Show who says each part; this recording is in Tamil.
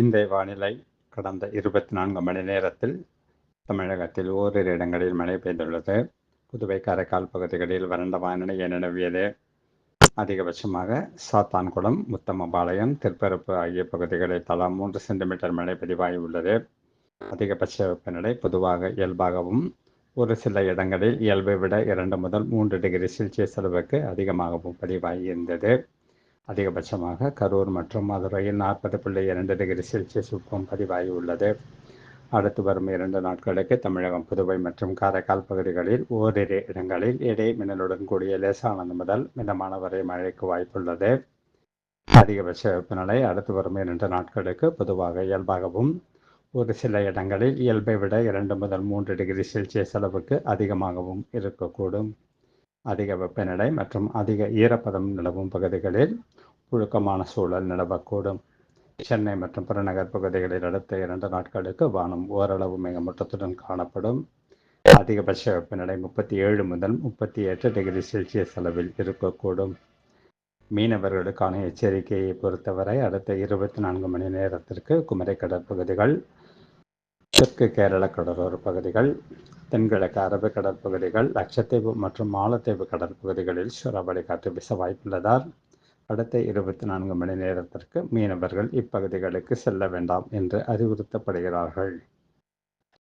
Speaker 1: இந்த வானிலை கடந்த இருபத்தி நான்கு மணி நேரத்தில் தமிழகத்தில் ஓரிரு இடங்களில் மழை பெய்துள்ளது புதுவை காரைக்கால் பகுதிகளில் வறண்ட வானிலை நிலவியது அதிகபட்சமாக சாத்தான்குளம் முத்தமபாளையம் திருப்பரப்பு ஆகிய பகுதிகளில் தலா மூன்று சென்டிமீட்டர் மழை பதிவாகி உள்ளது அதிகபட்ச வெப்பநிலை பொதுவாக இயல்பாகவும் ஒரு சில இடங்களில் இயல்பை விட இரண்டு முதல் மூன்று டிகிரி செல்சியஸ் அளவுக்கு அதிகமாகவும் பதிவாகி இருந்தது அதிகபட்சமாக கரூர் மற்றும் மதுரையில் நாற்பது புள்ளி இரண்டு டிகிரி செல்சியஸ் உப்பும் பதிவாகி உள்ளது அடுத்து வரும் இரண்டு நாட்களுக்கு தமிழகம் புதுவை மற்றும் காரைக்கால் பகுதிகளில் ஓரிரு இடங்களில் இடை மின்னலுடன் கூடிய லேசானது முதல் மிதமான வரை மழைக்கு வாய்ப்புள்ளது அதிகபட்ச வெப்பநிலை அடுத்து வரும் இரண்டு நாட்களுக்கு பொதுவாக இயல்பாகவும் ஒரு சில இடங்களில் இயல்பை விட இரண்டு முதல் மூன்று டிகிரி செல்சியஸ் அளவுக்கு அதிகமாகவும் இருக்கக்கூடும் அதிக வெப்பநிலை மற்றும் அதிக ஈரப்பதம் நிலவும் பகுதிகளில் புழுக்கமான சூழல் நிலவக்கூடும் சென்னை மற்றும் புறநகர் பகுதிகளில் அடுத்த இரண்டு நாட்களுக்கு வானம் ஓரளவு மேகமூட்டத்துடன் காணப்படும் அதிகபட்ச வெப்பநிலை முப்பத்தி ஏழு முதல் முப்பத்தி எட்டு டிகிரி செல்சியஸ் அளவில் இருக்கக்கூடும் மீனவர்களுக்கான எச்சரிக்கையை பொறுத்தவரை அடுத்த இருபத்தி நான்கு மணி நேரத்திற்கு குமரி கடற்பகுதிகள் தெற்கு கேரள கடலோர பகுதிகள் தென்கிழக்கு அரபு கடற்பகுதிகள் லட்சத்தீவு மற்றும் மாலத்தீவு கடற்பகுதிகளில் சூறாவளி காற்று வீச வாய்ப்புள்ளதால் அடுத்த இருபத்தி நான்கு மணி நேரத்திற்கு மீனவர்கள் இப்பகுதிகளுக்கு செல்ல வேண்டாம் என்று அறிவுறுத்தப்படுகிறார்கள்